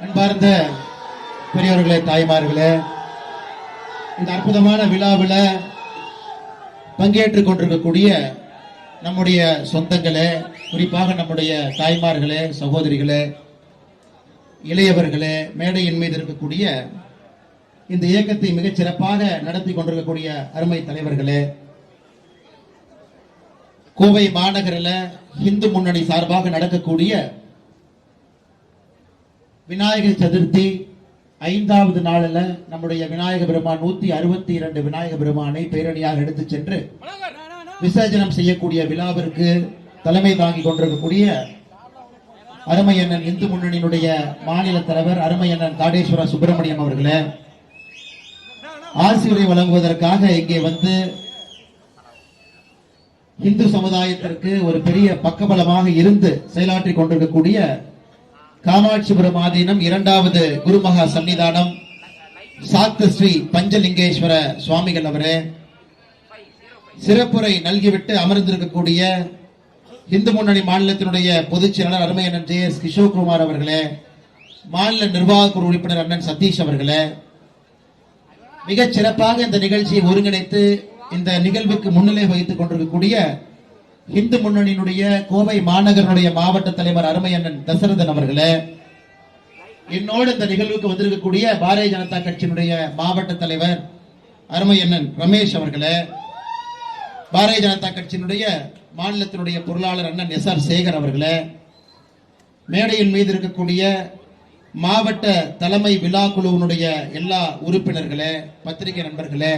அன்பார்ந்த பெரியவர்களே தாய்மார்களே இந்த அற்புதமான விழாவில் பங்கேற்றுக் கொண்டிருக்கக்கூடிய நம்முடைய சொந்தங்களே குறிப்பாக நம்முடைய தாய்மார்களே சகோதரிகளே இளையவர்களே மேடையின் மீது இருக்கக்கூடிய இந்த இயக்கத்தை மிகச் சிறப்பாக நடத்தி கொண்டிருக்கக்கூடிய அருமை தலைவர்களே கோவை மாநகரில் இந்து முன்னணி சார்பாக நடக்கக்கூடிய விநாயகர் சதுர்த்தி ஐந்தாவது நாளில் நம்முடைய விநாயக பெருமான் நூத்தி அறுபத்தி இரண்டு விநாயக பெருமானை பேரணியாக எடுத்து சென்று விசர்ஜனம் செய்யக்கூடிய விழாவிற்கு தலைமை தாங்கி கொண்டிருக்கக்கூடிய அருமையண்ணன் இந்து முன்னணியினுடைய மாநில தலைவர் அருமையண்ணன் காடேஸ்வர சுப்பிரமணியம் அவர்களே ஆசிரியரை வழங்குவதற்காக இங்கே வந்து இந்து சமுதாயத்திற்கு ஒரு பெரிய பக்கபலமாக இருந்து செயலாற்றிக் கொண்டிருக்கக்கூடிய காமாட்சிபுரம் ஆதீனம் இரண்டாவது குருமகா சன்னிதானம். சாத்த ஸ்ரீ பஞ்சலிங்கேஸ்வர சுவாமிகள் அவரே. சிறப்புரை நல்கிவிட்டு அமர்ந்திருக்கக்கூடிய இந்து முன்னணி மாநிலத்தினுடைய பொதுச் செயலாளர் அருமையண்ணன் ஜே எஸ் கிஷோர்குமார் அவர்களே மாநில நிர்வாக குழு உறுப்பினர் அண்ணன் சதீஷ் அவர்களே மிகச் சிறப்பாக இந்த நிகழ்ச்சியை ஒருங்கிணைத்து இந்த நிகழ்வுக்கு முன்னிலை வகித்துக் கொண்டிருக்கக்கூடிய இந்து முன்னணியினுடைய கோவை மாநகரனுடைய மாவட்ட தலைவர் அருமையண்ணன் தசரதன் அவர்களே என்னோடு இந்த நிகழ்வுக்கு வந்திருக்கக்கூடிய பாரதிய ஜனதா கட்சியினுடைய மாவட்ட தலைவர் அருமையண்ணன் ரமேஷ் அவர்களே பாரதிய ஜனதா கட்சியினுடைய மாநிலத்தினுடைய பொருளாளர் அண்ணன் எஸ் ஆர் சேகர் அவர்களே மேடையின் மீது இருக்கக்கூடிய மாவட்ட தலைமை விழா குழுவினுடைய எல்லா உறுப்பினர்களே பத்திரிகை நண்பர்களே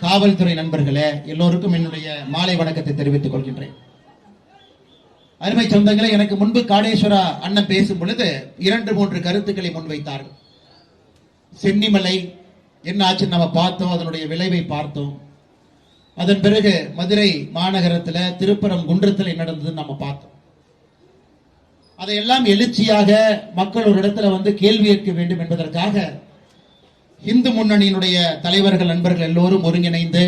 காவல்துறை நண்பர்களே எல்லோருக்கும் என்னுடைய மாலை வணக்கத்தை தெரிவித்துக் கொள்கின்றேன். அருமை சொந்தங்களை எனக்கு முன்பு காடேஸ்வரா அண்ணன் பேசும் பொழுது இரண்டு மூன்று கருத்துக்களை முன்வைத்தார்கள். சென்னிமலை என்ன ஆச்சு நம்ம பார்த்தோம் அதனுடைய விளைவை பார்த்தோம். அதன் பிறகு மதுரை மாநகரத்தில் திருப்பரம் குன்றத்தில் நடந்தது நடந்ததுன்னு நம்ம பார்த்தோம். அதையெல்லாம் எழுச்சியாக மக்கள் ஒரு இடத்துல வந்து கேள்வி கேட்க வேண்டும் என்பதற்காக இந்து முன்னணியினுடைய தலைவர்கள் நண்பர்கள் எல்லோரும் ஒருங்கிணைந்து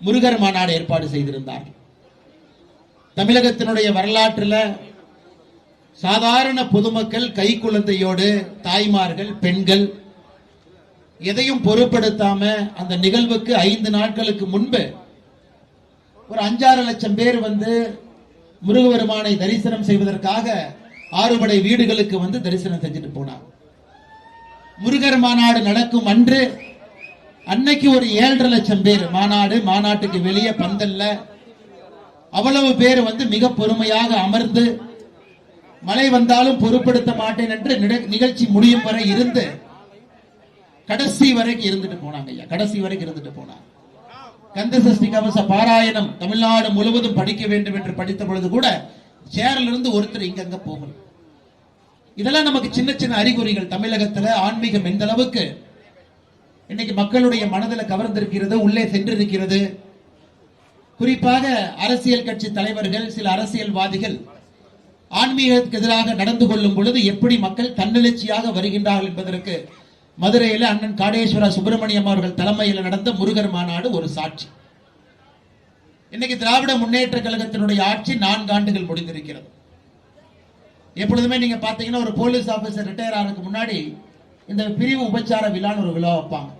முருகர் மாநாடு ஏற்பாடு செய்திருந்தார் தமிழகத்தினுடைய வரலாற்றில் சாதாரண பொதுமக்கள் கை குழந்தையோடு தாய்மார்கள் பெண்கள் எதையும் பொருட்படுத்தாம அந்த நிகழ்வுக்கு ஐந்து நாட்களுக்கு முன்பு ஒரு அஞ்சாறு லட்சம் பேர் வந்து முருகபெருமானை தரிசனம் செய்வதற்காக ஆறுபடை வீடுகளுக்கு வந்து தரிசனம் செஞ்சுட்டு போனார் முருகர் மாநாடு நடக்கும் அன்று அன்னைக்கு ஒரு ஏழரை லட்சம் பேர் மாநாடு மாநாட்டுக்கு வெளியே பந்தல்ல. அவ்வளவு பேர் வந்து மிக பொறுமையாக அமர்ந்து மழை வந்தாலும் பொருட்படுத்த மாட்டேன் என்று நிகழ்ச்சி முடியும் வரை இருந்து கடைசி வரைக்கும் இருந்துட்டு போனாங்க ஐயா. கடைசி வரைக்கும் இருந்துட்டு போனாங்க. கந்த சஷ்டி கவச பாராயணம் தமிழ்நாடு முழுவதும் படிக்க வேண்டும் என்று படித்த பொழுது கூட சேர்ல இருந்து ஒருத்தர் இங்கங்க போகணும். இதெல்லாம் நமக்கு சின்ன சின்ன அறிகுறிகள். தமிழகத்துல ஆன்மீகம் எந்த அளவுக்கு இன்னைக்கு மக்களுடைய மனதில் கவர்ந்திருக்கிறது உள்ளே சென்றிருக்கிறது. குறிப்பாக அரசியல் கட்சி தலைவர்கள் சில அரசியல்வாதிகள் ஆன்மீகத்துக்கு எதிராக நடந்து கொள்ளும் பொழுது எப்படி மக்கள் தன்னெழுச்சியாக வருகின்றார்கள் என்பதற்கு மதுரையில் அண்ணன் காடேஸ்வர சுப்பிரமணியம் அவர்கள் தலைமையில் நடந்த முருகர் மாநாடு ஒரு சாட்சி. இன்னைக்கு திராவிட முன்னேற்ற கழகத்தினுடைய ஆட்சி நான்கு ஆண்டுகள் முடிந்திருக்கிறது. எப்பொழுதுமே நீங்க பாத்தீங்கன்னா ஒரு போலீஸ் ஆபீசர் ரிட்டையர் ஆகிறதுக்கு முன்னாடி இந்த பிரிவு உபச்சார விழான்னு ஒரு விழா வைப்பாங்க.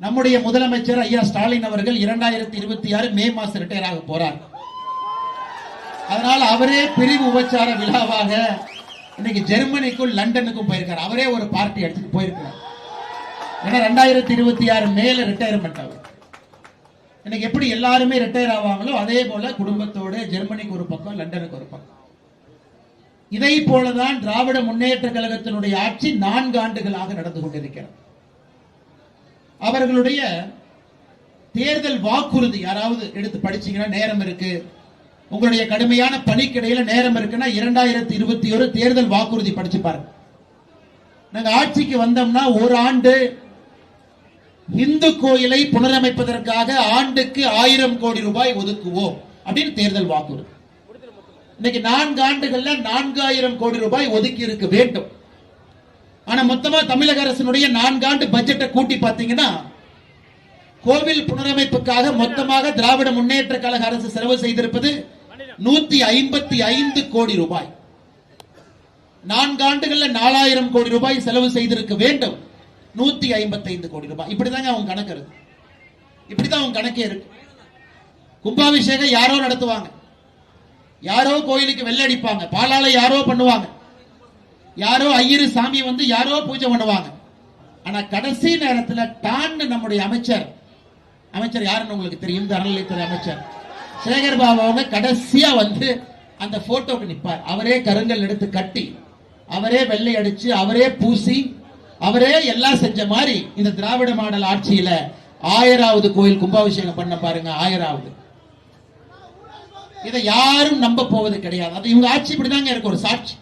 நம்முடைய முதலமைச்சர் ஐயா ஸ்டாலின் அவர்கள் இரண்டாயிரத்தி இருபத்தி ஆறு மே மாசம் ரிட்டையர் ஆக போறார். அதனால அவரே பிரிவு உபச்சார விழாவாக இன்னைக்கு ஜெர்மனிக்கும் லண்டனுக்கும் போயிருக்கார். அவரே ஒரு பார்ட்டி எடுத்துட்டு போயிருக்கார் ஏன்னா ரெண்டாயிரத்தி இருபத்தி ஆறு மேல ரிட்டையர்மெண்ட் அவர். இன்னைக்கு எப்படி எல்லாருமே ரிட்டையர் ஆவாங்களோ அதே போல குடும்பத்தோட ஜெர்மனிக்கு ஒரு பக்கம் லண்டனுக்கு ஒரு பக்கம். இதை போலதான் திராவிட முன்னேற்ற கழகத்தினுடைய ஆட்சி நான்கு ஆண்டுகளாக நடந்து கொண்டிருக்கிறது. அவர்களுடைய தேர்தல் வாக்குறுதி யாராவது எடுத்து படிச்சீங்கன்னா நேரம் இருக்கு. உங்களுடைய கடுமையான பணிக்கிடையில நேரம் இருக்குன்னா இரண்டாயிரத்தி இருபத்தி ஒரு தேர்தல் வாக்குறுதி படிச்சு பாருங்க. நாங்க ஆட்சிக்கு வந்தோம்னா ஒரு ஆண்டு இந்து கோயிலை புனரமைப்பதற்காக ஆண்டுக்கு ஆயிரம் கோடி ரூபாய் ஒதுக்குவோம் அப்படின்னு தேர்தல் வாக்குறுதி. இன்னைக்கு நான்கு ஆண்டுகள்ல நான்காயிரம் கோடி ரூபாய் ஒதுக்கி இருக்க வேண்டும். ஆனா மொத்தமா தமிழக அரசினுடைய நான்காண்டு பட்ஜெட்டை கூட்டி பாத்தீங்கன்னா கோவில் புனரமைப்புக்காக மொத்தமாக திராவிட முன்னேற்ற கழக அரசு செலவு செய்திருப்பது நூத்தி ஐம்பத்தி ஐந்து கோடி ரூபாய். நான்காண்டுகள்ல நாலாயிரம் கோடி ரூபாய் செலவு செய்திருக்க வேண்டும். நூத்தி ஐம்பத்தி ஐந்து கோடி ரூபாய். இப்படிதாங்க அவங்க கணக்கு இருக்கு. இப்படிதான் அவங்க கணக்கே இருக்கு. கும்பாபிஷேகம் யாரோ நடத்துவாங்க. யாரோ கோயிலுக்கு வெள்ளை அடிப்பாங்க பாலால யாரோ பண்ணுவாங்க. யாரோ ஐயரு சாமி வந்து யாரோ பூஜை பண்ணுவாங்க. ஆனா கடைசி நேரத்துல டான்னு நம்முடைய அமைச்சர். அமைச்சர் யாருன்னு உங்களுக்கு தெரியும்? இந்த அறநிலையத்துறை அமைச்சர். சேகர் பாபு அவங்க கடைசியா வந்து அந்த போட்டோக்கு நிப்பார். அவரே கருங்கல் எடுத்து கட்டி அவரே வெள்ளை அடிச்சு அவரே பூசி அவரே எல்லாம் செஞ்ச மாதிரி இந்த திராவிட மாடல் ஆட்சியில ஆயிராவது கோயில் கும்பாபிஷேகம் பண்ண பாருங்க ஆயிராவது. இதை யாரும் நம்ப போவது கிடையாது. அது இவங்க ஆட்சி இப்படிதாங்க இருக்கு ஒரு சாட்சி.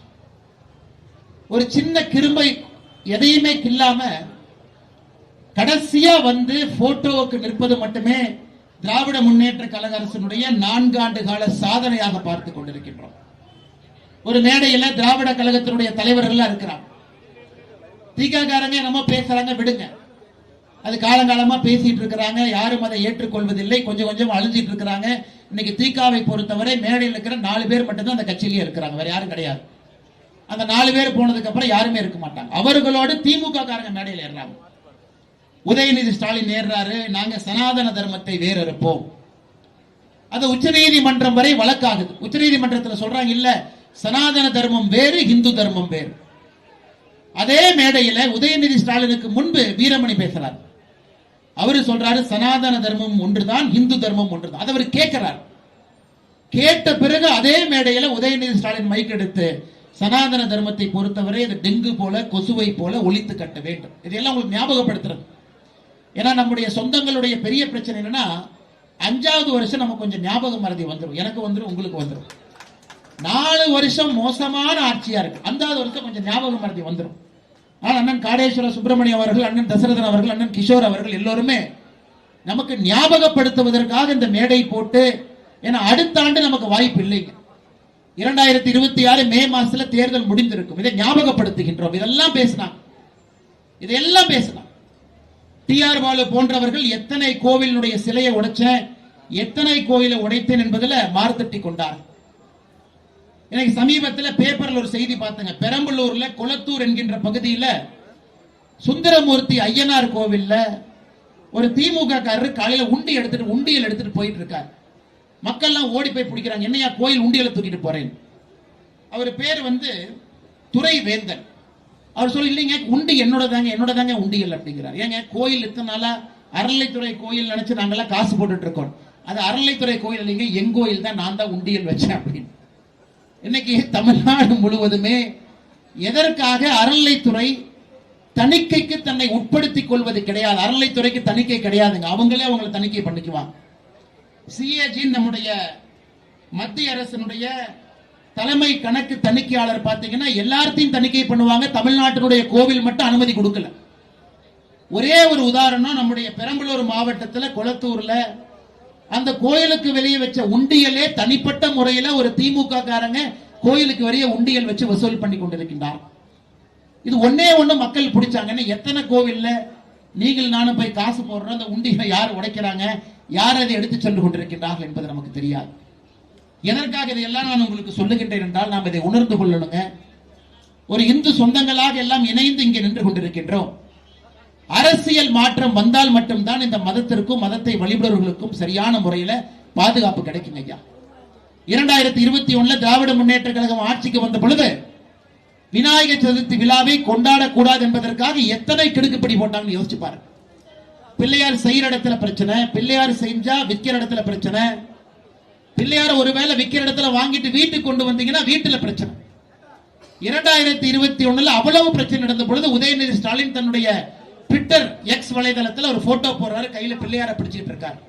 ஒரு சின்ன கிரும்பை எதையுமே கில்லாம கடைசியா வந்து போட்டோவுக்கு நிற்பது மட்டுமே திராவிட முன்னேற்ற கழக அரசினுடைய நான்காண்டு கால சாதனையாக பார்த்து கொண்டிருக்கின்றோம். ஒரு மேடையில திராவிட கழகத்தினுடைய தலைவர்கள் இருக்கிறாங்க. தீகாக்காரங்க நம்ம பேசுறாங்க விடுங்க. அது காலங்காலமா பேசிட்டு இருக்கிறாங்க யாரும் அதை ஏற்றுக்கொள்வதில்லை கொஞ்சம் கொஞ்சம் அழிஞ்சிட்டு இருக்கிறாங்க. இன்னைக்கு தீகாவை பொறுத்தவரை மேடையில் இருக்கிற நாலு பேர் மட்டும்தான் அந்த கட்சியிலேயே இருக்கிறாங்க. வேற யாரும் கிடையாது. அந்த நாலு பேர் போனதுக்கு அப்புறம் யாருமே இருக்க மாட்டாங்க. அவர்களோடு திமுக காரங்க மேடையில் ஏறாங்க உதயநிதி ஸ்டாலின் ஏறுறாரு. நாங்க சனாதன தர்மத்தை வேறறுப்போம். அது உச்சநீதிமன்றம் வரை வழக்காகுது. உச்சநீதிமன்றத்தில் சொல்றாங்க இல்ல சனாதன தர்மம் வேறு இந்து தர்மம் வேறு. அதே மேடையில உதயநிதி ஸ்டாலினுக்கு முன்பு வீரமணி பேசுறாரு. அவரு சொல்றாரு சனாதன தர்மம் ஒன்றுதான் இந்து தர்மம் ஒன்றுதான். அதை அவர் கேட்கிறார். கேட்ட பிறகு அதே மேடையில உதயநிதி ஸ்டாலின் மைக் எடுத்து சனாதன தர்மத்தை பொறுத்தவரை இந்த டெங்கு போல கொசுவை போல ஒழித்து கட்ட வேண்டும். இதையெல்லாம் உங்களுக்கு ஞாபகப்படுத்துறது. ஏன்னா நம்முடைய சொந்தங்களுடைய பெரிய பிரச்சனை என்னன்னா அஞ்சாவது வருஷம் நம்ம கொஞ்சம் ஞாபக மறதி வந்துடும் எனக்கு வந்துடும் உங்களுக்கு வந்துடும் நாலு வருஷம் மோசமான ஆட்சியா இருக்கு. அஞ்சாவது வருஷம் கொஞ்சம் ஞாபக மறதி வந்துடும் அண்ணன் காடேஸ்வர சுப்பிரமணியம் அவர்கள் அண்ணன் தசரதன் அவர்கள் அண்ணன் கிஷோர் அவர்கள் எல்லோருமே நமக்கு ஞாபகப்படுத்துவதற்காக இந்த மேடை போட்டு ஏன்னா அடுத்த ஆண்டு நமக்கு வாய்ப்பு இல்லைங்க இரண்டாயிரத்தி இருபத்தி ஆறு மே மாசத்துல தேர்தல் முடிந்திருக்கும். இதை ஞாபகப்படுத்துகின்றோம். இதெல்லாம் பேசினாங்க. இதெல்லாம் டி ஆர் பாலு போன்றவர்கள் எத்தனை கோவிலினுடைய சிலையை உடைச்சேன் எத்தனை கோயிலை உடைத்தேன் என்பதுல மார்த்தட்டி கொண்டார் எனக்கு சமீபத்தில் பேப்பரில் ஒரு செய்தி பார்த்தேங்க. பெரம்பலூர்ல குளத்தூர் என்கின்ற பகுதியில் சுந்தரமூர்த்தி ஐயனார் கோவில்ல ஒரு திமுக காரர் காலையில உண்டி எடுத்துட்டு உண்டியல் எடுத்துட்டு போயிட்டு இருக்கார். மக்கள்லாம் ஓடி போய் பிடிக்கிறாங்க. என்னையா கோயில் உண்டியலை தூக்கிட்டு போறேன் அவர் பேர் வந்து துறை வேந்தன் அவர் சொல்லி இல்லைங்க உண்டி என்னோட தாங்க என்னோட தாங்க உண்டியல் அப்படிங்கிறார். ஏங்க கோயில் இத்தனை நாளா அறநிலைத்துறை கோயில் நினைச்சு நாங்கெல்லாம் காசு போட்டுட்டு இருக்கோம். அது அறநிலைத்துறை கோயில் இல்லைங்க என் கோயில் தான் நான் தான் உண்டியல் வச்சேன் அப்படின்னு. இன்னைக்கு தமிழ்நாடு முழுவதுமே எதற்காக அறநிலைத்துறை தணிக்கைக்கு தன்னை உட்படுத்திக் கொள்வது கிடையாது? அறநிலைத்துறைக்கு தணிக்கை கிடையாதுங்க. அவங்களே அவங்களை தணிக்கை பண்ணிக்குவாங்க. சிஏஜி நம்முடைய மத்திய அரசினுடைய தலைமை கணக்கு தணிக்கையாளர் பார்த்தீங்கன்னா எல்லாத்தையும் தணிக்கை பண்ணுவாங்க. தமிழ்நாட்டினுடைய கோவில் மட்டும் அனுமதி கொடுக்கல. ஒரே ஒரு உதாரணம் நம்முடைய பெரம்பலூர் மாவட்டத்தில் குளத்தூர்ல அந்த கோயிலுக்கு வெளியே வச்ச உண்டியலே தனிப்பட்ட முறையில ஒரு திமுக காரங்க கோயிலுக்கு வெளியே உண்டியல் வச்சு வசூல் பண்ணி கொண்டிருக்கின்றார். இது ஒன்னே ஒண்ணு மக்கள் பிடிச்சாங்கன்னு எத்தனை கோவில்ல நீங்கள் நானும் போய் காசு போடுறோம் அந்த உண்டிகளை யார் உடைக்கிறாங்க யார் அதை எடுத்து சென்று கொண்டிருக்கின்றார்கள் என்பது நமக்கு தெரியாது. எதற்காக இதையெல்லாம் நான் உங்களுக்கு சொல்லுகின்றேன் என்றால் நாம் இதை உணர்ந்து கொள்ளணுங்க. ஒரு இந்து சொந்தங்களாக எல்லாம் இணைந்து இங்கே நின்று கொண்டிருக்கின்றோம். அரசியல் மாற்றம் வந்தால் மட்டும்தான் இந்த மதத்திற்கும் மதத்தை வழிபடுவர்களுக்கும் சரியான முறையில பாதுகாப்பு கிடைக்கும் ஐயா. இரண்டாயிரத்தி இருபத்தி ஒண்ணுல திராவிட முன்னேற்ற கழகம் ஆட்சிக்கு வந்த பொழுது விநாயகர் சதுர்த்தி விழாவை கொண்டாடக்கூடாது என்பதற்காக எத்தனை கிடுக்குப்படி போட்டாங்கன்னு யோசிச்சு பாருங்க. பிள்ளையார் செய்யற இடத்துல பிரச்சனை பிள்ளையார் செஞ்சா விற்கிற இடத்துல பிரச்சனை. பிள்ளையார் ஒருவேளை விற்கிற இடத்துல வாங்கிட்டு வீட்டுக்கு கொண்டு வந்தீங்கன்னா வீட்டுல பிரச்சனை. இரண்டாயிரத்தி இருபத்தி ஒண்ணுல அவ்வளவு பிரச்சனை நடந்த பொழுது உதயநிதி ஸ்டாலின் தன்னுடைய ட்விட்டர் எக்ஸ் வலைதளத்தில் ஒரு போட்டோ போடுறாரு. கையில பிள்ளையார பிடிச்சிட்டு இருக்காரு.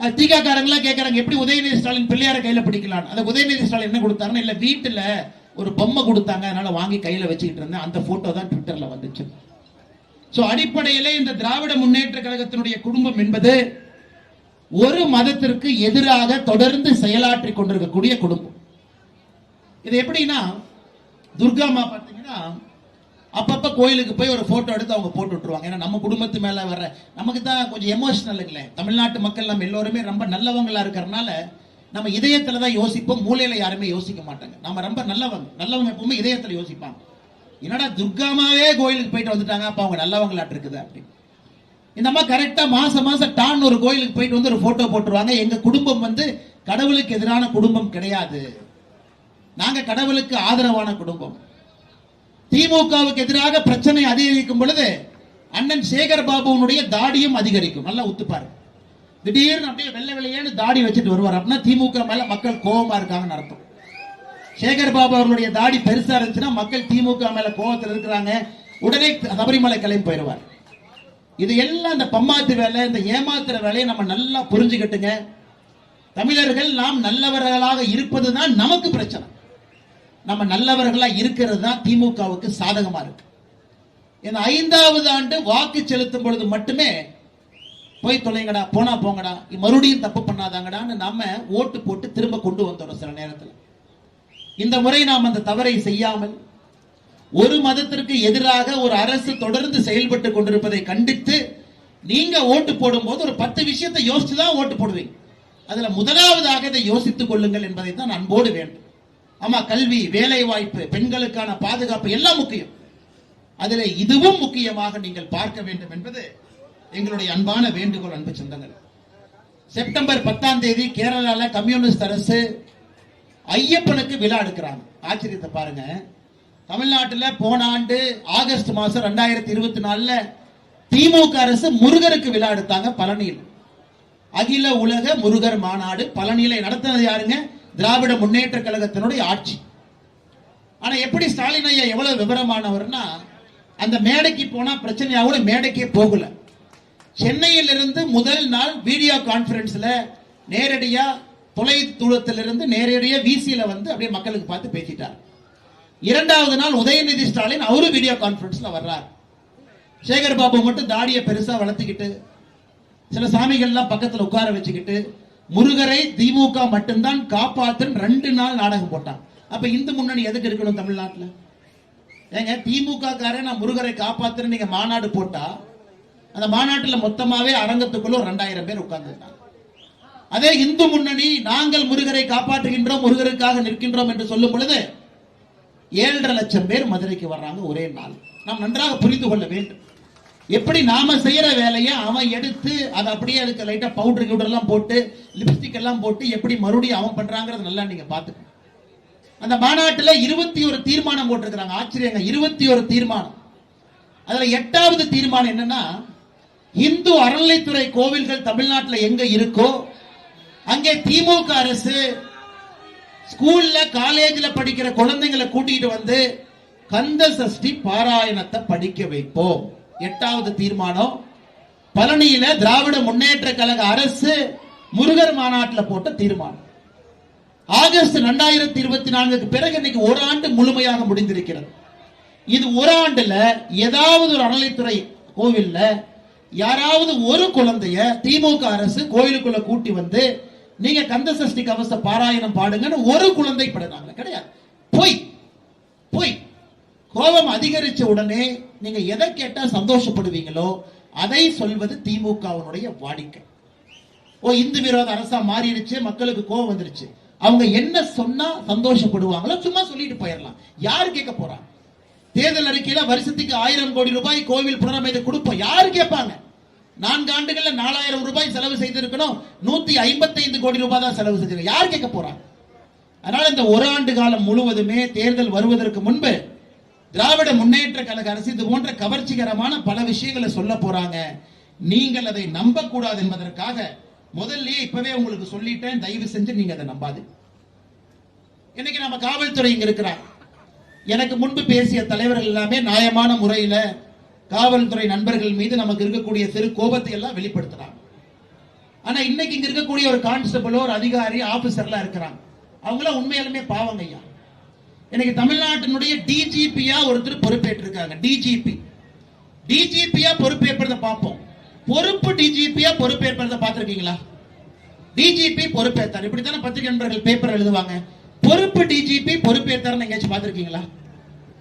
அது தீகாக்காரங்களாம் கேட்கறாங்க எப்படி உதயநிதி ஸ்டாலின் பிள்ளையார கையில பிடிக்கலாம் அந்த உதயநிதி ஸ்டாலின் என்ன கொடுத்தாருன்னு இல்ல வீட்டுல ஒரு பொம்மை கொடுத்தாங்க அதனால வாங்கி கையில வச்சுக்கிட்டு இருந்தேன். அந்த போட்டோ தான் ட்விட்டர்ல வந்துச்சு. ஸோ அடிப்படையிலே இந்த திராவிட முன்னேற்ற கழகத்தினுடைய குடும்பம் என்பது ஒரு மதத்திற்கு எதிராக தொடர்ந்து செயலாற்றி கொண்டிருக்கக்கூடிய குடும்பம். இது எப்படின்னா துர்கா அம்மா பார்த்தீங்கன்னா அப்பப்ப கோயிலுக்கு போய் ஒரு போட்டோ எடுத்து அவங்க போட்டு விட்டுருவாங்க. ஏன்னா நம்ம குடும்பத்து மேல வர நமக்கு தான் கொஞ்சம் எமோஷனலுங்களே தமிழ்நாட்டு மக்கள் நம்ம எல்லோருமே ரொம்ப நல்லவங்களா இருக்கிறனால நம்ம இதயத்துல தான் யோசிப்போம். மூலையில யாருமே யோசிக்க மாட்டாங்க. நம்ம ரொம்ப நல்லவங்க நல்லவங்க எப்பவுமே இதயத்துல யோசிப்பாங்க. என்னடா துர்காமாவே கோயிலுக்கு போயிட்டு வந்துட்டாங்க. அப்ப அவங்க நல்லவங்களாட்டு இருக்குது அப்படின்னு. இந்த மாதிரி கரெக்டா மாசம் மாசம் டான் ஒரு கோயிலுக்கு போயிட்டு வந்து ஒரு போட்டோ போட்டுருவாங்க. எங்க குடும்பம் வந்து கடவுளுக்கு எதிரான குடும்பம் கிடையாது. நாங்க கடவுளுக்கு ஆதரவான குடும்பம். திமுகவுக்கு எதிராக பிரச்சனை அதிகரிக்கும் பொழுது அண்ணன் சேகர் பாபுவனுடைய தாடியும் அதிகரிக்கும். நல்லா உத்துப்பாரு. திடீர்னு அப்படியே வெள்ளை வெள்ளையேன்னு தாடி வச்சுட்டு வருவார். அப்படின்னா திமுக மேல மக்கள் கோபமா இருக்காங்கன்னு அர்த்தம். சேகர் பாபு அவர்களுடைய தாடி பெருசா இருந்துச்சுன்னா மக்கள் திமுக மேல கோபத்தில் இருக்கிறாங்க. உடனே சபரிமலை கிளம்பி போயிடுவார் இது எல்லாம் இந்த பம்மாத்து வேலை இந்த ஏமாத்துற வேலையை நம்ம நல்லா புரிஞ்சுக்கிட்டுங்க. தமிழர்கள் நாம் நல்லவர்களாக இருப்பதுதான் நமக்கு பிரச்சனை. நம்ம நல்லவர்களா இருக்கிறது தான் திமுகவுக்கு சாதகமா இருக்கு. ஏன்னா ஐந்தாவது ஆண்டு வாக்கு செலுத்தும் பொழுது மட்டுமே போய் தொலைங்கடா போனா போங்கடா மறுபடியும் தப்பு பண்ணாதாங்கடான்னு நம்ம ஓட்டு போட்டு திரும்ப கொண்டு வந்துடும் சில நேரத்தில். இந்த முறை நாம் அந்த தவறை செய்யாமல் ஒரு மதத்திற்கு எதிராக ஒரு அரசு தொடர்ந்து செயல்பட்டு கொண்டிருப்பதை கண்டித்து நீங்க ஓட்டு போடும்போது ஒரு பத்து விஷயத்தை யோசிச்சு தான் ஓட்டு போடுவீங்க. அதுல முதலாவதாக இதை யோசித்துக் கொள்ளுங்கள் என்பதை தான் அன்போடு வேண்டும் ஆமா கல்வி வேலை வாய்ப்பு பெண்களுக்கான பாதுகாப்பு எல்லாம் முக்கியம். அதில் இதுவும் முக்கியமாக நீங்கள் பார்க்க வேண்டும் என்பது எங்களுடைய அன்பான வேண்டுகோள் அன்பு சொந்தங்கள். செப்டம்பர் பத்தாம் தேதி கேரளால கம்யூனிஸ்ட் அரசு ஐயப்பனுக்கு விழா எடுக்கிறாங்க. ஆச்சரியத்தை பாருங்க. தமிழ்நாட்டில் போன ஆண்டு ஆகஸ்ட் மாதம் ரெண்டாயிரத்தி இருபத்தி நாலுல திமுக அரசு முருகருக்கு விழா எடுத்தாங்க பழனியில். அகில உலக முருகர் மாநாடு பழனியில நடத்தினது யாருங்க? திராவிட முன்னேற்ற கழகத்தினுடைய ஆட்சி. ஆனா எப்படி ஸ்டாலின் ஐயா எவ்வளவு விவரமானவர்னா அந்த மேடைக்கு போனா பிரச்சனையா கூட மேடைக்கே போகல. சென்னையில் இருந்து முதல் நாள் வீடியோ கான்பரன்ஸ்ல நேரடியா தொலை தூரத்திலிருந்து நேரடியா விசியில வந்து அப்படியே மக்களுக்கு பார்த்து பேசிட்டார். இரண்டாவது நாள் உதயநிதி ஸ்டாலின் அவரும் வீடியோ கான்பரன்ஸ்ல வர்றார். சேகர் பாபு மட்டும் தாடியை பெருசா வளர்த்துக்கிட்டு சில சாமிகள்லாம் பக்கத்தில் உட்கார வச்சுக்கிட்டு முருகரை திமுக மட்டும்தான் காப்பாற்றுன்னு ரெண்டு நாள் நாடகம் போட்டான். அப்ப இந்து முன்னணி எதுக்கு இருக்கணும் தமிழ்நாட்டில்? ஏங்க திமுக காரே நான் முருகரை காப்பாத்துறேன்னு நீங்க மாநாடு போட்டா அந்த மாநாட்டில் மொத்தமாவே அரங்கத்துக்குள்ள ரெண்டாயிரம் பேர் உட்கார்ந்துருந்தாங்க அதே இந்து முன்னணி நாங்கள் முருகரை காப்பாற்றுகின்றோம் முருகருக்காக நிற்கின்றோம் என்று சொல்லும் பொழுது ஏழரை லட்சம் பேர் மதுரைக்கு வர்றாங்க ஒரே நாள். நாம் நன்றாக புரிந்து கொள்ள வேண்டும். எப்படி நாம செய்யற வேலையை அவன் எடுத்து அதை அப்படியே அதுக்கு லைட்டா பவுடர் கிவுடர் எல்லாம் போட்டு லிப்ஸ்டிக் எல்லாம் போட்டு எப்படி மறுபடியும் அவன் பண்றாங்கிறது நல்லா நீங்க பாத்துக்கணும் அந்த மாநாட்டுல இருபத்தி ஒரு தீர்மானம் போட்டிருக்கிறாங்க. ஆச்சரியங்க. இருபத்தி ஒரு தீர்மானம். அதுல எட்டாவது தீர்மானம் என்னன்னா இந்து அறநிலைத்துறை கோவில்கள் தமிழ்நாட்டுல எங்க இருக்கோ அங்கே திமுக அரசு ஸ்கூல்ல காலேஜ்ல படிக்கிற குழந்தைங்களை கூட்டிகிட்டு வந்து கந்த சஷ்டி பாராயணத்தை படிக்க வைப்போம். எட்டாவது தீர்மானம் பழனியில திராவிட முன்னேற்ற கழக அரசு முருகர் மாநாட்டில் போட்ட தீர்மானம். ஆகஸ்ட் ரெண்டாயிரத்தி இருபத்தி நான்குக்கு பிறகு இன்னைக்கு ஒரு ஆண்டு முழுமையாக முடிந்திருக்கிறது. இது ஒரு ஆண்டுல ஏதாவது ஒரு அறநிலைத்துறை கோவில்ல யாராவது ஒரு குழந்தைய திமுக அரசு கோயிலுக்குள்ள கூட்டி வந்து நீங்க கந்த சஷ்டி கவச பாராயணம் பாடுங்கன்னு ஒரு குழந்தை படுறாங்க. கிடையாது. போய் போய். கோபம் அதிகரிச்ச உடனே நீங்க எதை கேட்டா சந்தோஷப்படுவீங்களோ அதை சொல்வது திமுகவினுடைய வாடிக்கை. ஓ இந்து விரோத அரசா மாறிடுச்சு மக்களுக்கு கோபம் வந்துருச்சு. அவங்க என்ன சொன்னா சந்தோஷப்படுவாங்களோ சும்மா சொல்லிட்டு போயிடலாம். யார் கேட்க போறா? தேர்தல் அறிக்கையில வருஷத்துக்கு ஆயிரம் கோடி ரூபாய் கோவில் புனரமைத்து கொடுப்போம். யாரு கேட்பாங்க? நான்கு ஆண்டுகள்ல நாலாயிரம் ரூபாய் செலவு செய்திருக்கணும். நூத்தி ஐம்பத்தைந்து கோடி ரூபாய் தான் செலவு செஞ்சிருக்கோம். யார் கேட்க போறாங்க அதனால இந்த ஒரு ஆண்டு காலம் முழுவதுமே தேர்தல் வருவதற்கு முன்பு திராவிட முன்னேற்ற கழக அரசு இது போன்ற கவர்ச்சிகரமான பல விஷயங்களை சொல்ல போறாங்க. நீங்கள் அதை நம்பக்கூடாது என்பதற்காக முதல்லயே இப்பவே உங்களுக்கு சொல்லிட்டேன். தயவு செஞ்சு நீங்க அதை நம்பாது. இன்னைக்கு நம்ம காவல்துறை இங்க இருக்கிறார் எனக்கு முன்பு பேசிய தலைவர்கள் எல்லாமே நியாயமான முறையில காவல்துறை நண்பர்கள் மீது நமக்கு இருக்கக்கூடிய சிறு கோபத்தை எல்லாம் வெளிப்படுத்துறாங்க. ஆனா இன்னைக்கு இங்க இருக்கக்கூடிய ஒரு கான்ஸ்டபிளோ ஒரு அதிகாரி ஆபீசர்லாம் இருக்கிறாங்க. அவங்களாம் உண்மையாலுமே பாவங்க ஐயா. இன்னைக்கு தமிழ்நாட்டினுடைய டிஜிபியா ஒருத்தர் பொறுப்பேற்றிருக்காங்க டிஜிபி டிஜிபியா பொறுப்பேற்பதை பார்ப்போம். பொறுப்பு டிஜிபியா பொறுப்பேற்பதை பார்த்துருக்கீங்களா? டிஜிபி பொறுப்பேற்றார். இப்படித்தானே பத்திரிகை நண்பர்கள் பேப்பர் எழுதுவாங்க. பொறுப்பு டிஜிபி பொறுப்பேற்றார் எங்கேயாச்சும் பார்த்திருக்கீங்களா?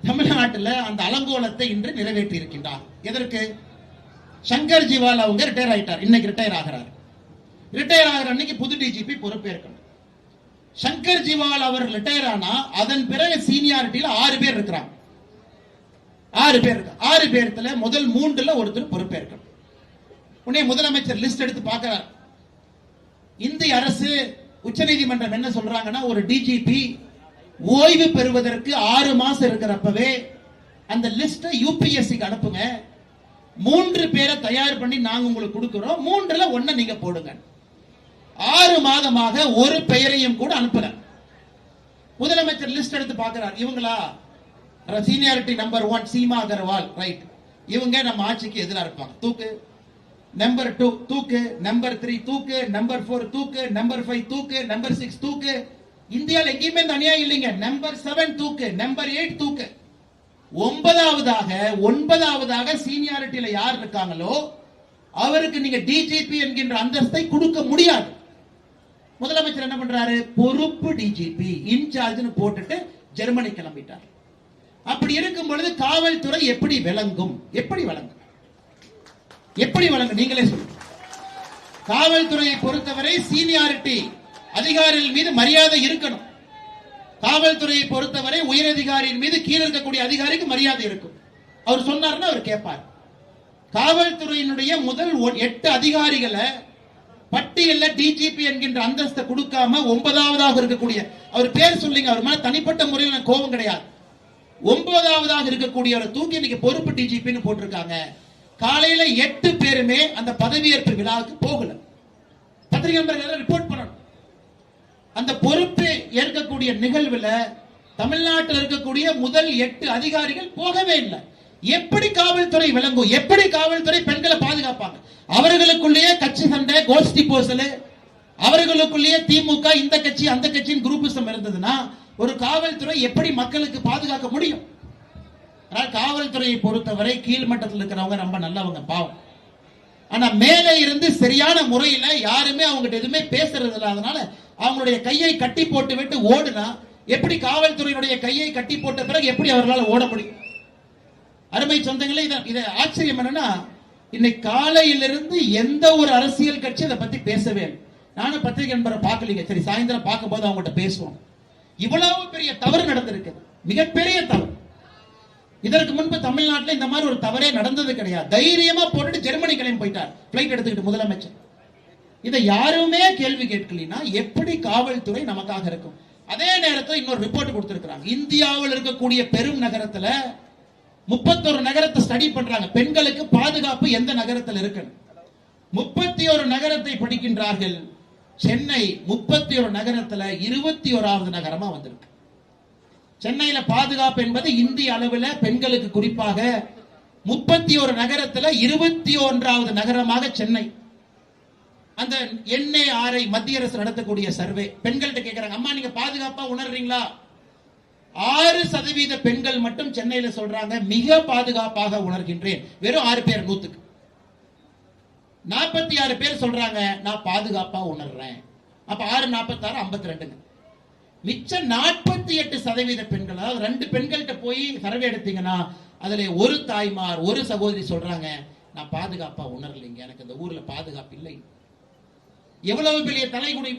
தமிழ்நாட்டில் அந்த அலங்கோலத்தை இன்று நிறைவேற்றி இருக்கின்றார் எதற்கு? சங்கர் ஜிவால் அவங்க ரிட்டையர் ஆயிட்டார். இன்னைக்கு ரிட்டையர் ஆகிறார். ரிட்டையர் ஆகிற அன்னைக்கு புது டிஜிபி பொறுப்பேற்கணும். சங்கர் ஜிவால் அவர் ரிட்டையர் ஆனா அதன் பிறகு சீனியாரிட்டியில ஆறு பேர் இருக்கிறாங்க. ஆறு பேர் ஆறு பேர்த்துல முதல் மூன்றுல ஒருத்தர் பொறுப்பேற்கணும். உடனே முதலமைச்சர் லிஸ்ட் எடுத்து பார்க்கிறார். இந்திய அரசு உச்சநீதிமன்றம் என்ன சொல்றாங்கன்னா ஒரு டிஜிபி ஓய்வு பெறுவதற்கு ஆறு மாசம் இருக்கிறப்பவே அந்த லிஸ்ட யூபிஎஸ்சிக்கு அனுப்புங்க. மூன்று பேரை தயார் பண்ணி நாங்க உங்களுக்கு கொடுக்கிறோம். மூன்றுல ஒண்ண நீங்க போடுங்க. ஆறு மாதமாக ஒரு பெயரையும் கூட அனுப்பல. முதலமைச்சர் லிஸ்ட் எடுத்து பார்க்கிறார். இவங்களா? Seniority number one Seema Agarwal right இவங்க நம்ம ஆட்சிக்கு எதிராக இருப்பாங்க. தூக்கு. நம்பர் டூ தூக்கு. நம்பர் த்ரீ தூக்கு. நம்பர் ஃபோர் தூக்கு. நம்பர் ஃபைவ் தூக்கு. நம்பர் சிக்ஸ் தூக்கு. இந்தியாவில் எங்கேயுமே இந்த அநியாயம் இல்லைங்க. நம்பர் செவன் தூக்கு. நம்பர் எயிட் தூக்கு. ஒன்பதாவதாக ஒன்பதாவதாக சீனியாரிட்டியில யார் இருக்காங்களோ அவருக்கு நீங்க டிஜிபி என்கின்ற அந்தஸ்தை கொடுக்க முடியாது. முதலமைச்சர் என்ன பண்றாரு? பொறுப்பு டிஜிபி இன்சார்ஜ்னு போட்டுட்டு ஜெர்மனி கிளம்பிட்டார். அப்படி இருக்கும் பொழுது காவல்துறை எப்படி விளங்கும்? எப்படி விளங்கும்? எப்படி வழங்கும் நீங்களே சொல்லுங்க. காவல்துறையை பொறுத்தவரை சீனியாரிட்டி அதிகாரிகள் மீது மரியாதை இருக்கணும். காவல்துறையை பொறுத்தவரை உயரதிகாரியின் மீது கீழே இருக்கக்கூடிய அதிகாரிக்கு மரியாதை இருக்கும். அவர் சொன்னார்னா அவர் கேட்பார். காவல்துறையினுடைய முதல் எட்டு அதிகாரிகளை பட்டியல்ல டிஜிபி என்கின்ற அந்தஸ்தை கொடுக்காம ஒன்பதாவதாக இருக்கக்கூடிய அவர் பேர் சொல்லிங்க அவர் மேல தனிப்பட்ட முறையில் கோபம் கிடையாது. ஒன்பதாவதாக இருக்கக்கூடிய அவரை தூக்கி இன்னைக்கு பொறுப்பு டிஜிபின்னு போட்டிருக்காங்க. காலையில எட்டு பேருமே அந்த பதவியேற்பு விழாவுக்கு போகல. பத்திரிகை நண்பர்கள் ரிப்போர்ட் பண்ணணும். அந்த பொறுப்பு ஏற்கக்கூடிய நிகழ்வுல தமிழ்நாட்டில் இருக்கக்கூடிய முதல் எட்டு அதிகாரிகள் போகவே இல்லை. எப்படி காவல்துறை விளங்கும் எப்படி காவல்துறை பெண்களை பாதுகாப்பாங்க? அவர்களுக்குள்ளேயே கட்சி சண்டை கோஷ்டி போசல். அவர்களுக்குள்ளேயே திமுக இந்த கட்சி அந்த கட்சியின் குரூப்பிசம் இருந்ததுன்னா ஒரு காவல்துறை எப்படி மக்களுக்கு பாதுகாக்க முடியும்? ஆனால் காவல்துறையை பொறுத்தவரை கீழ்மட்டத்தில் இருக்கிறவங்க ரொம்ப நல்லவங்க பாவம். ஆனா மேலே இருந்து சரியான முறையில யாருமே அவங்ககிட்ட எதுவுமே பேசுறது இல்லாதனால அவங்களுடைய கையை கட்டி போட்டு விட்டு ஓடுனா எப்படி காவல்துறையினுடைய கையை கட்டி போட்ட பிறகு எப்படி அவர்களால் ஓட முடியும்? அருமை சொந்தங்களே இதை ஆச்சரியம் என்னன்னா இன்னைக்கு காலையிலிருந்து எந்த ஒரு அரசியல் கட்சி அதை பத்தி பேசவே நானும் பத்திரிகை நண்பரை பார்க்கலீங்க. சரி சாயந்தரம் பார்க்கும் போது அவங்ககிட்ட பேசுவோம். இவ்வளவு பெரிய தவறு நடந்திருக்கு. மிகப்பெரிய தவறு. இதற்கு முன்பு தமிழ்நாட்டில் இந்த மாதிரி ஒரு தவறே நடந்தது கிடையாது. தைரியமா போட்டுட்டு ஜெர்மனி கிளம்பி போயிட்டார். பிளைட் எடுத்துக்கிட்டு முதலமைச்சர். இதை யாருமே கேள்வி கேட்கலாம் எப்படி காவல்துறை நமக்காக இருக்கும்? அதே நேரத்தில் இன்னொரு ரிப்போர்ட் கொடுத்திருக்கிறாங்க. இந்தியாவில் இருக்கக்கூடிய பெரும் நகரத்துல முப்பத்தொரு நகரத்தை ஸ்டடி பண்றாங்க. பெண்களுக்கு பாதுகாப்பு எந்த நகரத்தில் இருக்கணும்? முப்பத்தி ஒரு நகரத்தை படிக்கின்றார்கள். சென்னை முப்பத்தி ஒரு நகரத்துல இருபத்தி ஓராவது நகரமா வந்திருக்கு. சென்னையில பாதுகாப்பு என்பது இந்திய அளவில் பெண்களுக்கு குறிப்பாக முப்பத்தி ஒரு நகரத்துல இருபத்தி ஒன்றாவது நகரமாக சென்னை. அந்த எண்ணெய் ஆரை மத்திய அரசு நடத்தக்கூடிய சர்வே பெண்கள்கிட்ட கேட்கிறாங்க அம்மா நீங்க பாதுகாப்பா உணர்றீங்களா? ஆறு சதவீத பெண்கள் மட்டும் சென்னையில சொல்றாங்க மிக பாதுகாப்பாக உணர்கின்றேன். வெறும் ஆறு பேர் நூத்துக்கு. நாற்பத்தி ஆறு பேர் சொல்றாங்க நான் பாதுகாப்பா உணர்றேன். அப்ப ஆறு நாற்பத்தாறு ஐம்பத்தி ரெண்டுங்க மிச்ச நாற்பத்தி எட்டு சதவீத பெண்கள் அதாவது ரெண்டு பெண்கள்கிட்ட போய் சர்வே எடுத்தீங்கன்னா அதுல ஒரு தாய்மார் ஒரு சகோதரி சொல்றாங்க நான் பாதுகாப்பா உணரலைங்க. எனக்கு இந்த ஊர்ல பாதுகாப்பு இல்லை. எவ்வளவு பெரிய தலைகுடி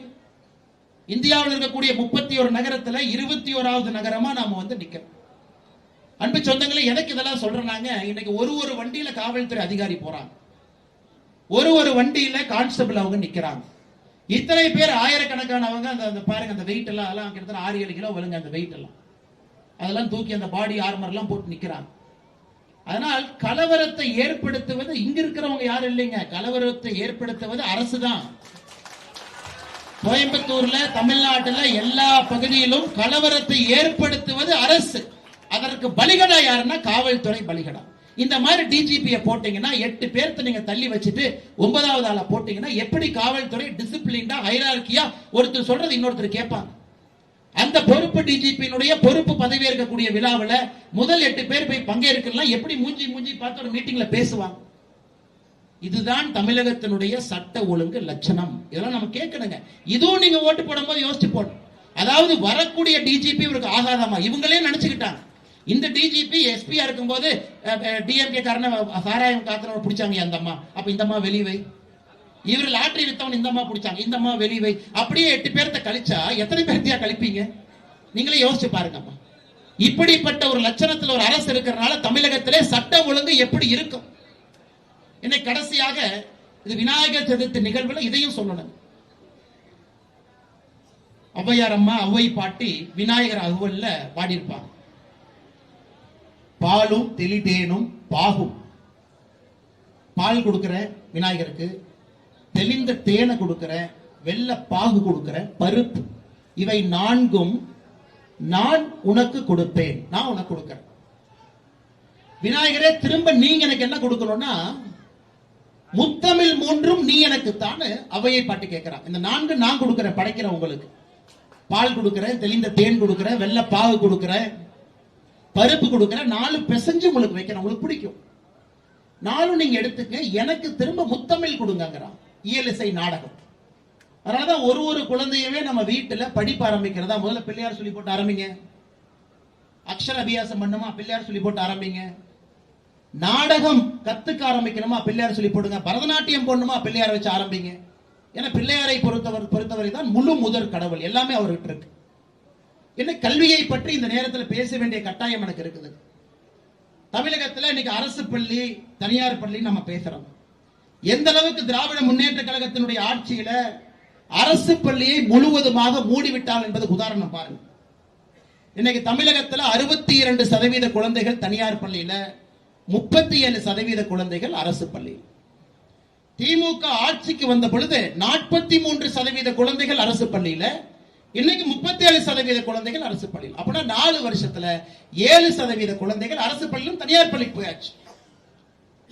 இந்தியாவில் இருக்கக்கூடிய முப்பத்தி ஒரு நகரத்துல இருபத்தி ஓராவது நகரமா நாம வந்து நிக்கிறோம் அன்பு சொந்தங்களை எதற்கு இதெல்லாம் சொல்றாங்க. இன்னைக்கு ஒரு ஒரு வண்டியில காவல்துறை அதிகாரி போறாங்க. ஒரு ஒரு வண்டியில கான்ஸ்டபிள் அவங்க நிக்கிறாங்க. இத்தனை பேர் ஆயிரக்கணக்கானவங்க அந்த அந்த பாருங்க அந்த வெயிட் எல்லாம் அதெல்லாம் கிட்டத்தட்ட ஆறு ஏழு கிலோ வருங்க அந்த வெயிட் எல்லாம். அதெல்லாம் தூக்கி அந்த பாடி ஆர்மர் எல்லாம் போட்டு நிக்கிறாங்க. அதனால் கலவரத்தை ஏற்படுத்துவது இங்க இருக்கிறவங்க யாரும் இல்லைங்க. கலவரத்தை ஏற்படுத்துவது அரசு தான் கோயம்புத்தூர்ல தமிழ்நாட்டுல எல்லா பகுதியிலும் கலவரத்தை ஏற்படுத்துவது அரசு. அதற்கு பலிகடா யாருன்னா காவல்துறை பலிகடா. இந்த மாதிரி டிஜிபியை போட்டீங்கன்னா எட்டு பேர்த்த நீங்க தள்ளி வச்சுட்டு ஒன்பதாவது ஆளை போட்டீங்கன்னா எப்படி காவல்துறை டிசிப்ளின்டா ஹைரார்கியா ஒருத்தர் சொல்றது இன்னொருத்தர் கேட்பாங்க. அந்த பொறுப்பு டிஜிபியினுடைய பொறுப்பு பதவி இருக்கக்கூடிய விழாவில் முதல் எட்டு பேர் போய் பங்கேற்கலாம் எப்படி மூஞ்சி மூஞ்சி பார்த்து ஒரு மீட்டிங்ல பேசுவாங்க. இதுதான் தமிழகத்தினுடைய சட்ட ஒழுங்கு லட்சணம். இதெல்லாம் நம்ம கேட்கணுங்க. இதுவும் நீங்க ஓட்டு போடும்போது யோசிச்சு போடணும். அதாவது வரக்கூடிய டிஜிபி இவருக்கு ஆகாதமா இவங்களே நினைச்சுக்கிட்டாங்க. இந்த டிஜிபி எஸ்பியா இருக்கும்போது டிஎம்கே காரன சாராயம் காத்தனவன் பிடிச்சாங்க அந்த அம்மா அப்ப இந்த அம்மா வெளிவை வை. இவர் லாட்டரி வித்தவன் இந்த அம்மா பிடிச்சாங்க இந்த அம்மா வெளி வை. அப்படியே எட்டு பேர்த்த கழிச்சா எத்தனை பேர்த்தையா கழிப்பீங்க? நீங்களே யோசிச்சு பாருங்கம்மா. இப்படிப்பட்ட ஒரு லட்சணத்துல ஒரு அரசு இருக்கிறனால தமிழகத்திலே சட்டம் ஒழுங்கு எப்படி இருக்கும்? என்னை கடைசியாக இது விநாயகர் சதுர்த்தி நிகழ்வுல இதையும் சொல்லணும். ஔவையார் அம்மா ஔவை பாட்டி விநாயகர் அகுவல்ல பாடியிருப்பாங்க. பாலும் தெளிதேனும் பாகும். பால் கொடுக்கிற விநாயகருக்கு தெளிந்த தேனை கொடுக்கிற வெள்ள பாகு கொடுக்கிற பருப்பு இவை நான்கும் நான் உனக்கு கொடுப்பேன். நான் உனக்கு கொடுக்கிறேன். விநாயகரே திரும்ப நீங்க எனக்கு என்ன கொடுக்கணும்னா முத்தமிழ் மூன்றும் நீ எனக்கு தான் அவையை பாட்டு கேட்கிறான். இந்த நான்கு நான் கொடுக்கிறேன் படைக்கிறேன் உங்களுக்கு. பால் கொடுக்கிறேன் தெளிந்த தேன் கொடுக்கிறேன் வெள்ள பாகு கொடுக்கிறேன் பருப்பு கொடுக்கிறேன் நாலு பிசைஞ்சு உங்களுக்கு வைக்கிறேன். உங்களுக்கு பிடிக்கும். நாலும் நீங்க எடுத்துக்க எனக்கு திரும்ப முத்தமிழ் கொடுங்கங்கிறான். இயலிசை நாடகம். அதனாலதான் ஒரு ஒரு குழந்தையவே நம்ம வீட்டுல படிப்பு ஆரம்பிக்கிறதா? முதல்ல பிள்ளையார் சொல்லி போட்டு ஆரம்பிங்க. அக்ஷர அபியாசம் பண்ணுமா? பிள்ளையார் சொல்லி போட்டு ஆரம்பிங்க. நாடகம் கத்துக்க ஆரம்பிக்கணுமா பிள்ளையார் சொல்லி போடுங்க. பரதநாட்டியம் போடணுமா பிள்ளையார் வச்சு ஆரம்பிங்க. ஏன்னா பிள்ளையாரை பொறுத்தவர் பொறுத்தவரை தான் முழு முதற் கடவுள். எல்லாமே அவர்கிட்ட இருக்கு. என்ன கல்வியை பற்றி இந்த நேரத்தில் பேச வேண்டிய கட்டாயம் எனக்கு இருக்குது. தமிழகத்தில் இன்னைக்கு அரசு பள்ளி தனியார் பள்ளி நம்ம பேசுறோம். எந்த அளவுக்கு திராவிட முன்னேற்ற கழகத்தினுடைய ஆட்சியில அரசு பள்ளியை முழுவதுமாக மூடிவிட்டால் என்பதுக்கு உதாரணம் பாருங்க. இன்னைக்கு தமிழகத்தில் அறுபத்தி இரண்டு சதவீத குழந்தைகள் தனியார் பள்ளியில முப்பத்தி ஏழு சதவீத குழந்தைகள் அரசு பள்ளியில். திமுக ஆட்சிக்கு வந்த பொழுது நாற்பத்தி மூன்று சதவீத குழந்தைகள் அரசு பள்ளியில இன்னைக்கு முப்பத்தி ஏழு சதவீத குழந்தைகள் அரசு பள்ளியில். அப்படின்னா நாலு வருஷத்துல ஏழு சதவீத குழந்தைகள் அரசு பள்ளியிலும் தனியார் பள்ளிக்கு போயாச்சு.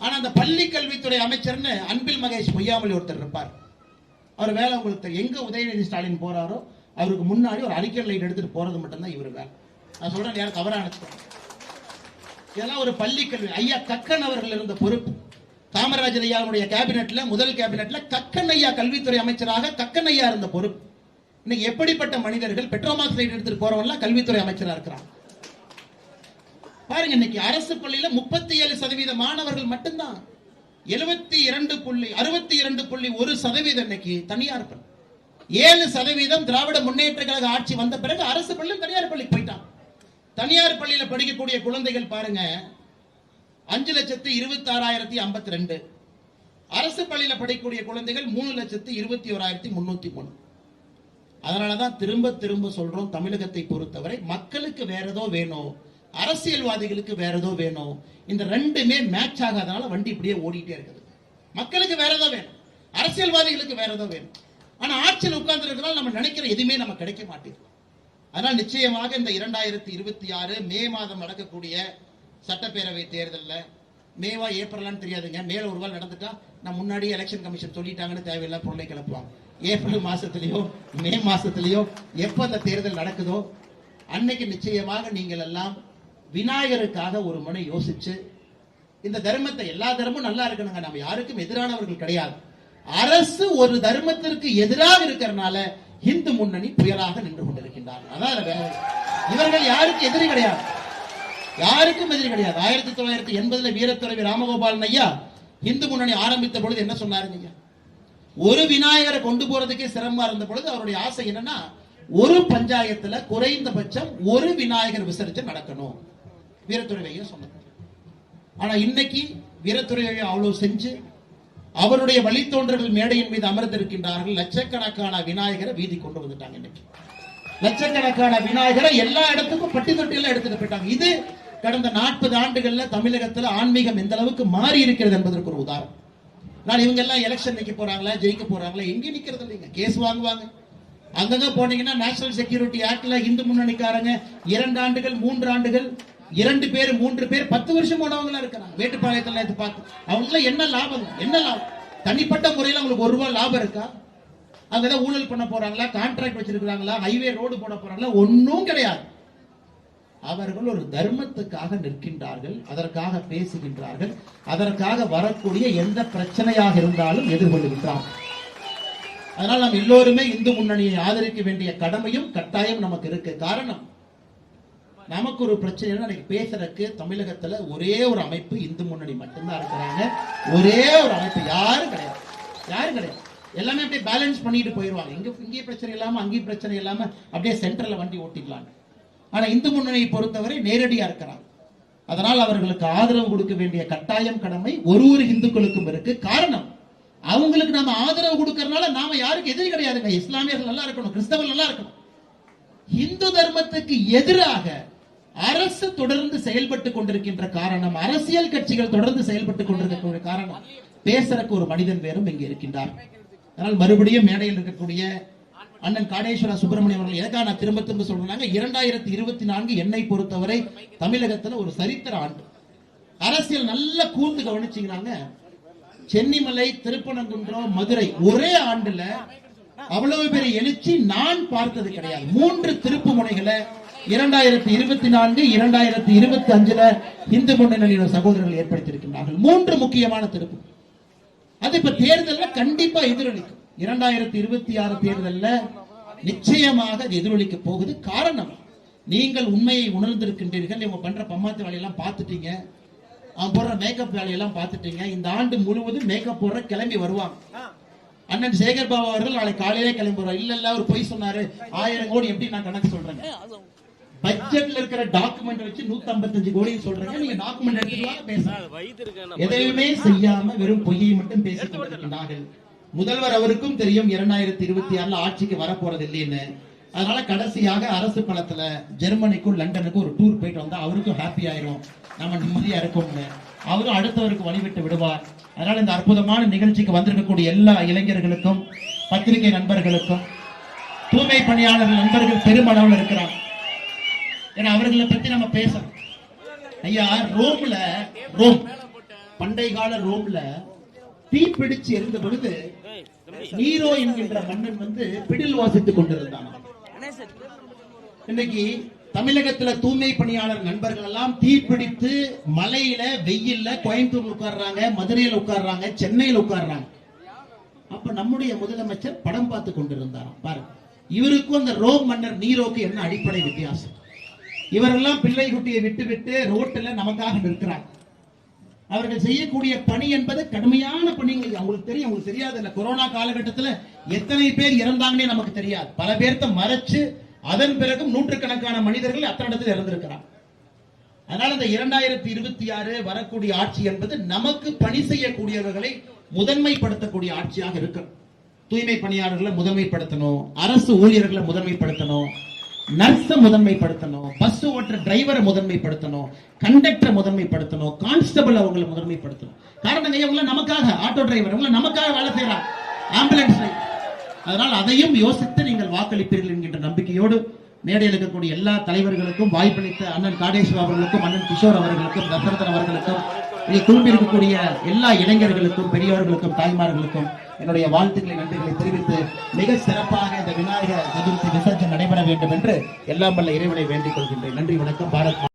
ஆனா அந்த பள்ளி கல்வித்துறை அமைச்சர்னு அன்பில் மகேஷ் பொய்யாமொழி ஒருத்தர் இருப்பார். அவர் வேலை உங்களுக்கு தெரியும். எங்க உதயநிதி ஸ்டாலின் போறாரோ அவருக்கு முன்னாடி ஒரு அறிக்கை லைட் எடுத்துட்டு போறது மட்டும்தான் இவர் வேலை. நான் சொல்றேன் யாரும் தவறா இதெல்லாம் ஒரு பள்ளி கல்வி. ஐயா கக்கன் அவர்கள் இருந்த பொறுப்பு. காமராஜர் ஐயாவுடைய கேபினெட்ல முதல் கேபினெட்ல கக்கன் ஐயா கல்வித்துறை அமைச்சராக கக்கன் ஐயா இருந்த பொறுப்பு. இன்னைக்கு எப்படிப்பட்ட மனிதர்கள் பெட்ரோமாக்ஸ் லைட் எடுத்துட்டு போறவங்களாம் கல்வித்துறை அமைச்சரா இருக்கிறாங்க பாருங்க இன்னைக்கு அரசு பள்ளியில முப்பத்தி ஏழு சதவீத மாணவர்கள் மட்டும்தான். எழுபத்தி இரண்டு புள்ளி அறுபத்தி இரண்டு புள்ளி ஒரு சதவீதம் இன்னைக்கு தனியார் பள்ளி. ஏழு சதவீதம் திராவிட முன்னேற்ற கழக ஆட்சி வந்த பிறகு அரசு பள்ளியும் தனியார் பள்ளிக்கு போயிட்டான். தனியார் பள்ளியில படிக்கக்கூடிய குழந்தைகள் பாருங்க. அஞ்சு லட்சத்து இருபத்தி ஆறாயிரத்தி ஐம்பத்தி ரெண்டு அரசு பள்ளியில படிக்கக்கூடிய குழந்தைகள் மூணு லட்சத்து இருபத்தி ஓராயிரத்தி முன்னூத்தி மூணு அதனாலதான் திரும்ப திரும்ப சொல்றோம் தமிழகத்தை பொறுத்தவரை மக்களுக்கு வேற ஏதோ வேணும் அரசியல்வாதிகளுக்கு வேற ஏதோ வேணும். இந்த ரெண்டுமே மேட்ச் ஆகாதனால வண்டி இப்படியே ஓடிட்டே இருக்குது. மக்களுக்கு வேற ஏதோ வேணும் அரசியல்வாதிகளுக்கு வேற ஏதோ வேணும். ஆனா ஆட்சியில் உட்கார்ந்து இருக்கிறதால நம்ம நினைக்கிற எதுவுமே நம்ம கிடைக்க மாட்டேங்குது. அதனால் நிச்சயமாக இந்த இரண்டாயிரத்தி இருபத்தி ஆறு மே மாதம் நடக்கக்கூடிய சட்டப்பேரவை தேர்தலில். மேவா ஏப்ரலான்னு தெரியாதுங்க. மேல ஒரு வாரம் நடந்துட்டா நான் முன்னாடியே எலெக்ஷன் கமிஷன் சொல்லிட்டாங்கன்னு தேவையில்லை பொருளை கிளப்புவாங்க ஏப்ரல் மாசத்திலேயோ மே மாசத்திலேயோ எப்ப அந்த தேர்தல் நடக்குதோ அன்னைக்கு நிச்சயமாக நீங்கள் எல்லாம் விநாயகருக்காக ஒரு முறை யோசிச்சு இந்த தர்மத்தை எல்லா தர்மமும் நல்லா இருக்கணுங்க. நம்ம யாருக்கும் எதிரானவர்கள் கிடையாது. அரசு ஒரு தர்மத்திற்கு எதிராக இருக்கிறனால இந்து முன்னணி புயலாக நின்று கொண்டிருக்கின்றார்கள் அதான் வேலை. இவர்கள் யாருக்கும் எதிரி கிடையாது? யாருக்கும் எதிரி கிடையாது. ஆயிரத்தி தொள்ளாயிரத்தி எண்பதுல வீரத்துறவி ராமகோபாலன் ஐயா இந்து முன்னணி ஆரம்பித்த பொழுது என்ன சொன்னாருங்க ஐயா? ஒரு விநாயகரை கொண்டு போறதுக்கே சிரமமா இருந்த பொழுது அவருடைய ஆசை என்னன்னா ஒரு பஞ்சாயத்துல குறைந்தபட்சம் ஒரு விநாயகர் விசர்ஜன் நடக்கணும். வீரத்துறை ஐயா சொன்னார். ஆனா இன்னைக்கு வீரத்துறை ஐயா அவ்வளவு செஞ்சு அவருடைய வழித்தோன்றர்கள் மேடையின் மீது அமர்ந்திருக்கின்றார்கள். லட்சக்கணக்கான விநாயகரை வீதி கொண்டு வந்துட்டாங்க இன்னைக்கு. லட்சக்கணக்கான விநாயகரை எல்லா இடத்துக்கும் பட்டி தொட்டியெல்லாம் எடுத்துட்டு போயிட்டாங்க. இது கடந்த நாற்பது ஆண்டுகள்ல தமிழகத்துல ஆன்மீகம் எந்த அளவுக்கு மாறி இருக்கிறது என்பதற்கு ஒரு உதாரணம். நான் இவங்க எல்லாம் எலெக்ஷன் நிக்க போறாங்களா ஜெயிக்க போறாங்களா எங்க நிக்கிறது இல்லைங்க. கேஸ் வாங்குவாங்க. அங்கங்க போனீங்கன்னா நேஷனல் செக்யூரிட்டி ஆக்ட்ல இந்து முன்னணிக்காரங்க இரண்டு ஆண்டுகள் மூன்று ஆண்டுகள் இரண்டு பேர் மூன்று பேர் பத்து வருஷம் போனவங்களா இருக்கிறாங்க. வேட்டுப்பாளையத்துல நேற்று பார்த்து. அவங்கள என்ன லாபம் என்ன லாபம்? தனிப்பட்ட முறையில் அவங்களுக்கு ஒரு ரூபாய் லாபம் இருக்கா? அங்கதான் ஊழல் பண்ண போறாங்களா? கான்ட்ராக்ட் வச்சிருக்கிறாங்களா? ஹைவே ரோடு போட போறாங்களா? ஒன்னும் கிடையாது. அவர்கள் ஒரு தர்மத்துக்காக நிற்கின்றார்கள் அதற்காக பேசுகின்றார்கள் அதற்காக வரக்கூடிய எந்த பிரச்சனையாக இருந்தாலும் எதிர்கொள்கின்றார்கள் அதனால் நாம் எல்லோருமே இந்து முன்னணியை ஆதரிக்க வேண்டிய கடமையும் கட்டாயம் நமக்கு இருக்கு. காரணம் நமக்கு ஒரு பிரச்சனை இன்னைக்கு பேசுறதுக்கு தமிழகத்துல ஒரே ஒரு அமைப்பு இந்து முன்னணி மட்டும்தான் இருக்கிறாங்க. ஒரே ஒரு அமைப்பு யாரும் கிடையாது. யாரும் கிடையாது. எல்லாமே அப்படியே பேலன்ஸ் பண்ணிட்டு போயிடுவாங்க. இங்க இங்கே பிரச்சனை இல்லாம அங்கேயும் பிரச்சனை இல்லாம அப்படியே சென்டர்ல வண்டி ஓட்டிக்கலாம் ஆனா இந்து முன்னணியை பொறுத்தவரை நேரடியா இருக்கிறாங்க. அதனால் அவர்களுக்கு ஆதரவு கொடுக்க வேண்டிய கட்டாயம் கடமை ஒரு ஒரு இந்துக்களுக்கும் இருக்கு. காரணம் அவங்களுக்கு நாம ஆதரவு கொடுக்கறதுனால நாம யாருக்கு எதிரி கிடையாதுங்க. இஸ்லாமியர்கள் நல்லா இருக்கணும் கிறிஸ்தவர்கள் நல்லா இருக்கணும். இந்து தர்மத்துக்கு எதிராக அரசு தொடர்ந்து செயல்பட்டு கொண்டிருக்கின்ற காரணம் அரசியல் கட்சிகள் தொடர்ந்து செயல்பட்டு கொண்டிருக்கக்கூடிய காரணம். பேசுறக்கு ஒரு மனிதன் வேறும் இங்கு இருக்கின்றார். அதனால் மறுபடியும் மேடையில் இருக்கக்கூடிய அண்ணன் காடேஸ்வர சுப்பிரமணியம் அவர்கள் எதற்காக நான் திரும்ப திரும்ப சொல்றாங்க இரண்டாயிரத்தி இருபத்தி நான்கு என்னை பொறுத்தவரை தமிழகத்துல ஒரு சரித்திர ஆண்டு. அரசியல் நல்ல கூர்ந்து கவனிச்சீங்கன்னாங்க சென்னிமலை திருப்பனங்குன்றம் மதுரை ஒரே ஆண்டுல அவ்வளவு பெரிய எழுச்சி நான் பார்த்தது கிடையாது. மூன்று திருப்பு முனைகளை இரண்டாயிரத்தி இருபத்தி நான்கு இரண்டாயிரத்தி இருபத்தி அஞ்சுல இந்து முன்னணியினர் சகோதரர்கள் ஏற்படுத்தியிருக்கின்றார்கள். மூன்று முக்கியமான திருப்பு அது இப்ப தேர்தலில் கண்டிப்பா எதிரொலிக்கும். இரண்டாயிரத்தி இருபத்தி ஆறு தேர்தலில் நிச்சயமாக அது எதிரொலிக்க போகுது. காரணம் நீங்கள் உண்மையை உணர்ந்திருக்கின்றீர்கள். இவங்க பண்ற பம்மாத்து வேலையெல்லாம் பார்த்துட்டீங்க. அவன் போடுற மேக்கப் வேலையெல்லாம் பார்த்துட்டீங்க. இந்த ஆண்டு முழுவதும் மேக்கப் போடுற கிளம்பி வருவாங்க. அண்ணன் சேகர் பாபா அவர்கள் நாளை காலையிலே கிளம்பி வருவார் இல்ல இல்ல அவர் பொய் சொன்னாரு. ஆயிரம் கோடி எப்படி நான் கணக்கு சொல்றேன் பட்ஜெட்ல இருக்கிற டாக்குமெண்ட் வச்சு 155 கோடி சொல்றீங்க. நீங்க டாக்குமெண்ட் எடுத்துக்கலாம் பேசுங்க. எதையுமே செய்யாம வெறும் பொய்யை மட்டும் பேசிக் முதல்வர் அவருக்கும் தெரியும் இரண்டாயிரத்தி இருபத்தி ஆறுல ஆட்சிக்கு வரப்போறது இல்லைன்னு. அதனால கடைசியாக அரசு பணத்துல ஜெர்மனிக்கும் லண்டனுக்கும் ஒரு டூர் போயிட்டு வந்தா அவருக்கும் ஹாப்பி ஆயிரும். நம்ம நிம்மதியா இருக்கோம்னு. அவரும் அடுத்தவருக்கு வழிவிட்டு விடுவார். அதனால இந்த அற்புதமான நிகழ்ச்சிக்கு வந்திருக்கக்கூடிய எல்லா இளைஞர்களுக்கும் பத்திரிகை நண்பர்களுக்கும் தூய்மை பணியாளர்கள் நண்பர்கள் பெருமளவில் இருக்கிறாங்க. ஏன்னா அவர்களை பத்தி நம்ம பேசணும். ஐயா ரோம்ல ரோம் பண்டை கால ரோம்ல தீ பிடிச்சு எரிந்த பொழுது நீரோ என்கின்ற மன்னன் வந்து பிடில் வாசித்துக் கொண்டிருந்தான். இன்னைக்கு தமிழகத்துல தூய்மை பணியாளர் நண்பர்கள் எல்லாம் தீப்பிடித்து மலையில வெயில்ல கோயம்புத்தூர்ல உட்கார்றாங்க மதுரையில உட்கார்றாங்க சென்னையில உட்கார்றாங்க. அப்ப நம்முடைய முதலமைச்சர் படம் பார்த்து கொண்டிருந்தாராம். பாருங்க. இவருக்கும் அந்த ரோம் மன்னர் நீரோக்கு என்ன அடிப்படை வித்தியாசம்? இவரெல்லாம் பிள்ளை குட்டியை விட்டு விட்டு ரோட்டில் நமக்காக நிற்கிறாங்க அவர்கள் செய்யக்கூடிய பணி என்பது கடுமையான பணிகள் அவங்களுக்கு தெரியும் அவங்களுக்கு தெரியாது இல்ல. கொரோனா காலகட்டத்துல எத்தனை பேர் இறந்தாங்கன்னே நமக்கு தெரியாது. பல பேர்த்த மறைச்சு அதன் பிறகும் நூற்றுக்கணக்கான மனிதர்கள் அத்தனை இடத்துல இறந்திருக்கிறார். அதனால இந்த இரண்டாயிரத்தி இருபத்தி ஆறு வரக்கூடிய ஆட்சி என்பது நமக்கு பணி செய்யக்கூடியவர்களை முதன்மைப்படுத்தக்கூடிய ஆட்சியாக இருக்கும் தூய்மை பணியாளர்களை முதன்மைப்படுத்தணும். அரசு ஊழியர்களை முதன்மைப்படுத்தணும். நர்ஸை முதன்மைப்படுத்தணும் பஸ் ஓட்டுற டிரைவரை முதன்மைப்படுத்தணும் கண்டக்டரை முதன்மைப்படுத்தணும் கான்ஸ்டபிள் அவங்களை முதன்மைப்படுத்தணும். காரணம் இவங்கள நமக்காக ஆட்டோ டிரைவர் இவங்கள நமக்காக வேலை செய்யறாங்க ஆம்புலன்ஸ் அதனால் அதையும் யோசித்து நீங்கள் வாக்களிப்பீர்கள் என்கின்ற நம்பிக்கையோடு மேடையில் இருக்கக்கூடிய எல்லா தலைவர்களுக்கும் வாய்ப்பளித்த அண்ணன் காடேஸ்வர அவர்களுக்கும் அண்ணன் கிஷோர் அவர்களுக்கும் தசரதன் அவர்களுக்கும் இதை குழும்பி இருக்கக்கூடிய எல்லா இளைஞர்களுக்கும் பெரியவர்களுக்கும் தாய்மார்களுக்கும் என்னுடைய வாழ்த்துக்களை நன்றிகளை தெரிவித்து மிக சிறப்பாக இந்த விநாயகர் சதுர்த்தி விசர்ஜன் நடைபெற வேண்டும் என்று எல்லாம் வல்ல இறைவனை வேண்டிக் கொள்கின்றேன். நன்றி வணக்கம். பாரத்